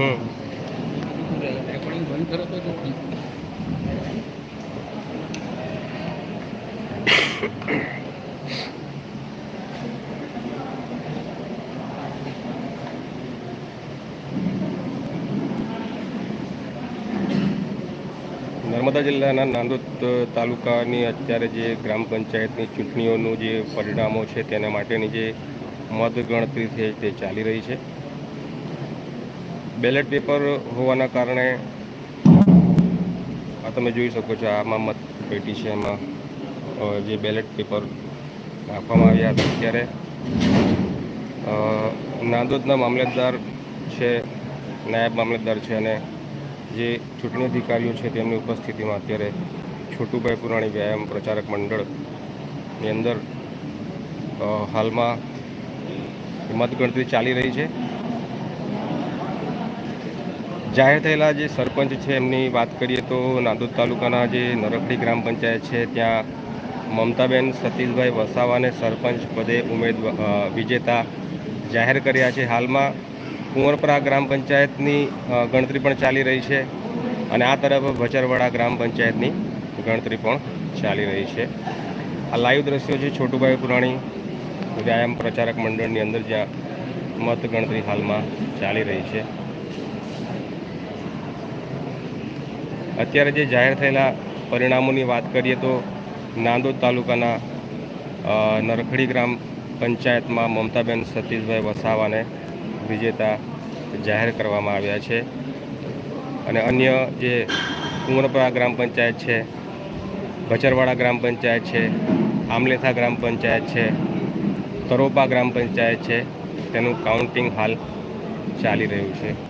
હમ. નર્મદા જિલ્લાના નાંદોદ તાલુકાની અત્યારે જે ગ્રામ પંચાયતની ચૂંટણીઓનું જે પરિણામો છે તેના માટેની જે મતગણતરી છે તે ચાલી રહી છે. બેલેટ પેપર હોવાના કારણે આ તમે જોઈ શકો છો આમાં મત પેટી છે એમાં જે બેલેટ પેપર નાખવામાં આવ્યા હતા ત્યારે નાંદોદના મામલતદાર છે, નાયબ મામલતદાર છે અને જે ચૂંટણી અધિકારીઓ છે તેમની ઉપસ્થિતિમાં અત્યારે છોટુભાઈ પુરાણી વ્યાયામ પ્રચારક મંડળની અંદર હાલમાં મતગણતરી ચાલી રહી છે. જાહેર થયેલા જે સરપંચ છે, એમની વાત કરીએ તો નાંદોદ તાલુકાના જે નરખડી ગ્રામ પંચાયત છે, ત્યાં મમતાબેન સતીશભાઈ વસાવાને સરપંચ પદે ઉમેદવાર વિજેતા જાહેર કર્યા છે. હાલમાં કુંવરપરા ગ્રામ પંચાયતની ગણતરી પણ ચાલી રહી છે અને આ તરફ ભચરવાડા ગ્રામ પંચાયતની ગણતરી પણ ચાલી રહી છે. આ લાઈવ દ્રશ્યો છે છોટુભાઈ પુરાણી, વ્યાયામ પ્રચારક મંડળની અંદર જ્યાં મત ગણતરી હાલમાં ચાલી રહી છે. અત્યારે જે જાહેર થયેલા પરિણામોની વાત કરીએ તો નાંદોદ તાલુકાના નરખડી ગ્રામ પંચાયતમાં મમતાબેન સતીશભાઈ વસાવાને વિજેતા જાહેર કરવામાં આવ્યા છે. અને અન્ય જે કુંવરપરા ગ્રામ પંચાયત છે, ભચરવાડા ગ્રામ પંચાયત છે, આમલેથા ગ્રામ પંચાયત છે, તરોપા ગ્રામ પંચાયત છે, તેનું કાઉન્ટિંગ હાલ ચાલી રહ્યું છે.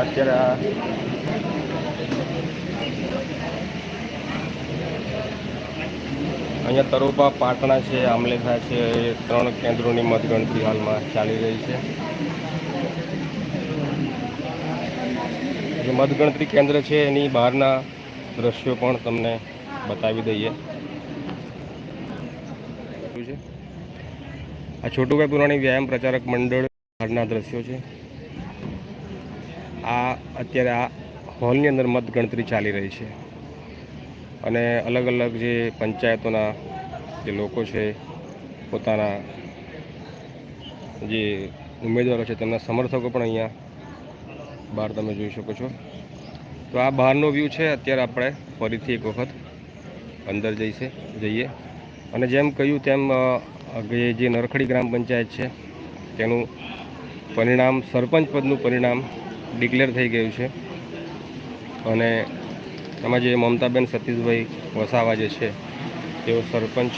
અત્યારે આ અહીંયા તરોપા પાટણા છે, આમલેખા છે, એ ત્રણ કેન્દ્રોની મતગણતરી હાલમાં ચાલી રહી છે. જે મતગણતરી કેન્દ્ર છે, એની બહારના દ્રશ્યો પણ તમને બતાવી દઈએ શું છે આ છોટુભાઈ પુરાણી વ્યાયામ પ્રચારક મંડળ બહારના દ્રશ્યો છે. આ અત્યારે આ હોલની અંદર મતગણતરી ચાલી રહી છે. અને અલગ અલગ જે પંચાયતોના જે લોકો છે, પોતાના જે ઉમેદવારો છે, તેમના સમર્થકો પણ અહીંયા બહાર તમે જોઈ શકો છો. તો આ બહારનો વ્યૂ છે, અત્યારે આપણે ફરીથી એક વખત અંદર જઈશે, જઈએ. અને જેમ કહ્યું તેમ જે નરખડી ગ્રામ પંચાયત છે, તેનું પરિણામ, સરપંચ પદનું પરિણામ ડિક્લેર થઈ ગયું છે. અને એમાં જે મમતાબેન સતીશભાઈ વસાવા જે છે, તેઓ સરપંચ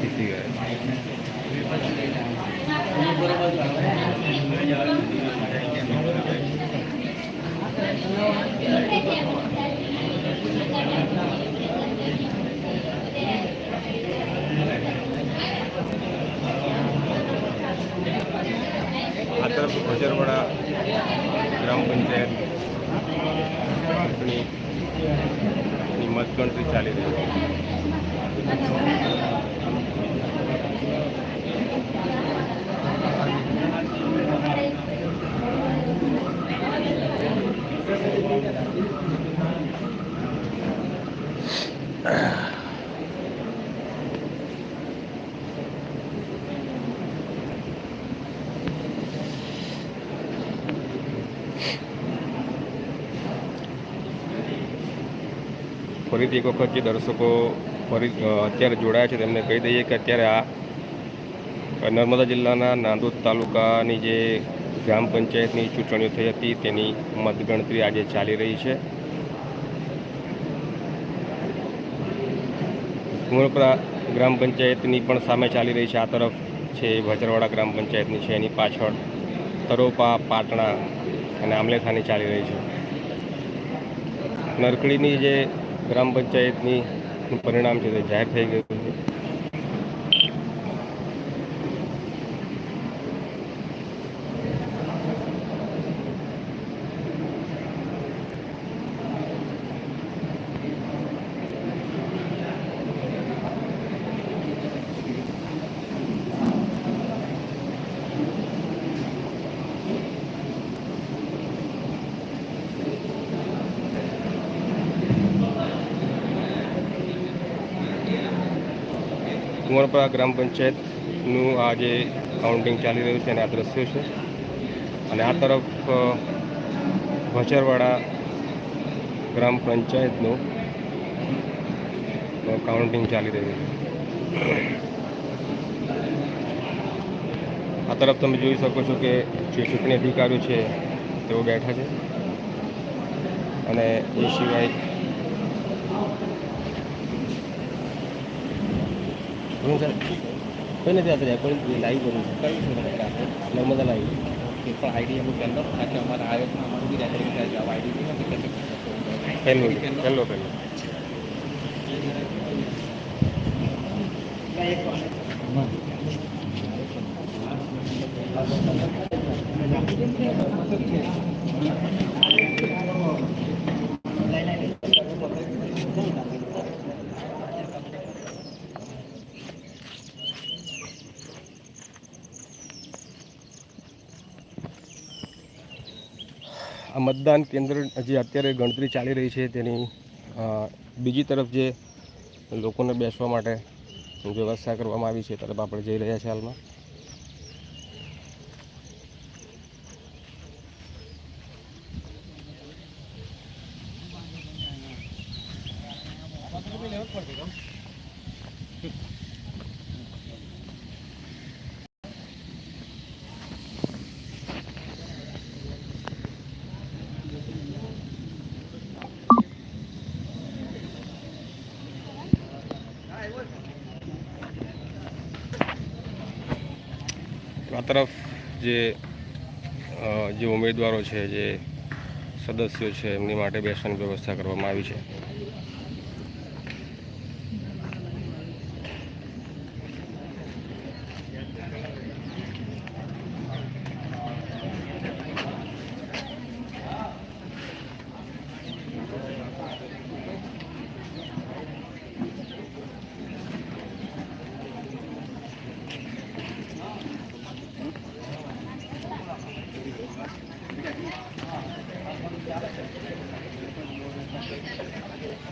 જીતી ગયા આ તરફ ભજરવાડા ગ્રામ પંચાયત ચૂંટણીની મતગણતરી ચાલી રહી છે ફરીથી એક વખત જે દર્શકો ફરી અત્યારે જોડાયા છે, તેમને કહી દઈએ કે અત્યારે આ નર્મદા જિલ્લાના નાંદોદ તાલુકાની જે ગ્રામ પંચાયતની ચૂંટણીઓ થઈ હતી, તેની મતગણતરી આજે ચાલી રહી છે. કુંવરપરા ગ્રામ પંચાયતની પણ સામે ચાલી રહી છે, આ તરફ છે ભજરવાડા ગ્રામ પંચાયતની છે, એની પાછળ તરોપા, પાટણા અને આમલેખાની ચાલી રહી છે. નરકડીની જે ગ્રામ પંચાયતની પરિણામ છે તે જાહેર થઈ ગયું છે. કુંવરપરા ગ્રામ પંચાયતનું આ જે કાઉન્ટિંગ ચાલી રહ્યું છે અને આ દ્રશ્યો છે. અને આ તરફ ભચરવાડા ગ્રામ પંચાયતનું કાઉન્ટિંગ ચાલી રહ્યું છે. આ તરફ તમે જોઈ શકો છો કે જે ચૂંટણી અધિકારીઓ છે, તેઓ બેઠા છે. અને એ સિવાય હું સર કોઈ નથી આપણે રેકોર્ડિંગ લાઈવ કરું છું. કયું છે નર્મદા લાઈવ કે પણ આઈડી અમુક પહેલો કે અમારા આયોગમાં અમારું બી રેકોર્ડિંગ થાય છે આઈડી નથી કરી પહેલું પહેલો પહેલો આ મતદાન કેન્દ્ર જે અત્યારે ગણતરી ચાલી રહી છે. તેની બીજી તરફ જે લોકોને બેસવા માટે વ્યવસ્થા કરવામાં આવી છે તરફ આપણે જઈ રહ્યા છીએ હાલમાં. આ તરફ જે જે ઉમેદવારો છે, જે સદસ્યો છે, એમની માટે બેસવાની વ્યવસ્થા કરવામાં આવી છે.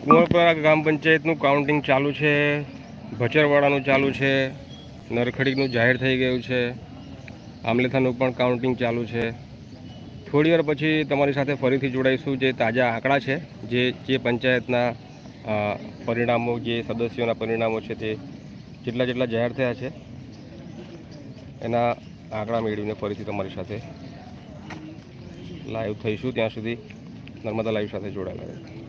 કુંવરપરા ગ્રામ પંચાયતનું કાઉન્ટિંગ ચાલુ છે ભચરવાડાનું ચાલુ છે નરખડીનું જાહેર થઈ ગયું છે. આમલેથાનું પણ કાઉન્ટિંગ ચાલુ છે. થોડી વાર પછી તમારી સાથે ફરીથી જોડાઈશું જે તાજા આંકડા છે, જે જે પંચાયતના પરિણામો, જે સદસ્યોના પરિણામો છે તે જેટલા જેટલા જાહેર થયા છે, એના આંકડા મેળવીને ફરીથી તમારી સાથે લાઈવ થઈશું. ત્યાં સુધી નર્મદા લાઈવ સાથે જોડાયેલા